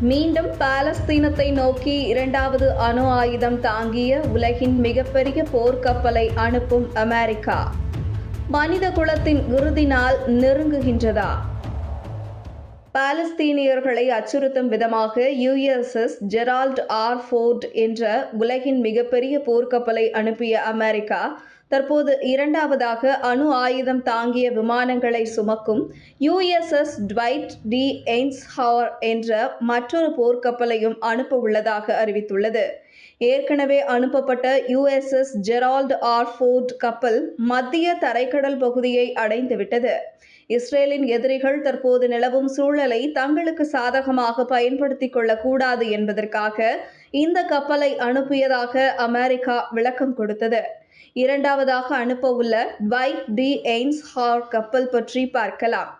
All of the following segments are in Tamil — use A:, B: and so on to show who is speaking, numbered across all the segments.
A: மீண்டும் பாலஸ்தீனத்தை நோக்கி இரண்டாவது அணு ஆயுதம் தாங்கிய உலகின் மிகப்பெரிய போர்க்கப்பலை அனுப்பும் அமெரிக்கா. மனித குலத்தின் இறுதி நாள் நெருங்குகின்றதா? பாலஸ்தீனியர்களை அச்சுறுத்தும் விதமாக யுஎஸ்எஸ் ஜெரால்ட் ஆர் ஃபோர்ட் என்ற உலகின் மிகப்பெரிய போர்க்கப்பலை அனுப்பிய அமெரிக்கா தற்போது இரண்டாவதாக அணு ஆயுதம் தாங்கிய விமானங்களை சுமக்கும் யுஎஸ்எஸ் ட்வைட் டி எய்ன்ஸ்ஹவர் என்ற மற்றொரு போர்க்கப்பலையும் அனுப்ப உள்ளதாக அறிவித்துள்ளது. ஏற்கனவே அனுப்பப்பட்ட யுஎஸ்எஸ் ஜெரால்ட் ஆர் ஃபோர்ட் கப்பல் மத்திய தரைக்கடல் பகுதியை அடைந்துவிட்டது இஸ்ரேலின் எதிரிகள் தற்போது நிலவும் சூழலை தங்களுக்கு சாதகமாக பயன்படுத்திக் கொள்ளக்கூடாது என்பதற்காக இந்த கப்பலை அனுப்பியதாக அமெரிக்கா விளக்கம் கொடுத்தது. இரண்டாவதாக அனுப்ப உள்ள ட்வைட் டி எய்ம்ஸ் ஹார் கப்பல் பற்றி பார்க்கலாம்.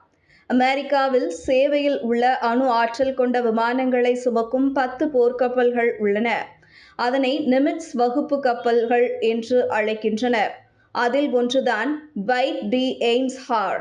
A: அமெரிக்காவில் சேவையில் உள்ள அணு ஆற்றல் கொண்ட விமானங்களை சுமக்கும் பத்து போர்க்கப்பல்கள் உள்ளன. அதனை நிமிட்ஸ் வகுப்பு கப்பல்கள் என்று அழைக்கின்றனர். அதில் ஒன்றுதான் ட்வைட் டி எய்ம்ஸ் ஹார்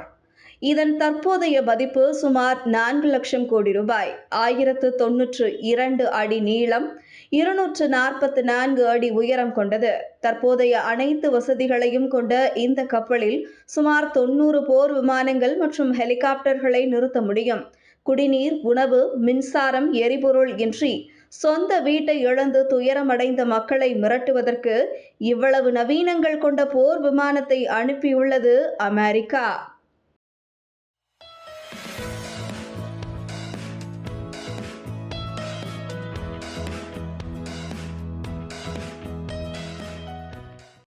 A: இதன் தற்போதைய மதிப்பு சுமார் நான்கு லட்சம் கோடி ரூபாய். ஆயிரத்து தொன்னூற்று இரண்டு அடி நீளம் இருநூற்று நாற்பத்தி நான்கு அடி உயரம் கொண்டது. தற்போதைய அனைத்து வசதிகளையும் கொண்ட இந்த கப்பலில் சுமார் தொன்னூறு போர் விமானங்கள் மற்றும் ஹெலிகாப்டர்களை நிறுத்த முடியும். குடிநீர் உணவு மின்சாரம் எரிபொருள் இன்றி சொந்த வீட்டை இழந்து துயரமடைந்த மக்களை மிரட்டுவதற்கு இவ்வளவு நவீனங்கள் கொண்ட போர் விமானத்தை அனுப்பியுள்ளது அமெரிக்கா.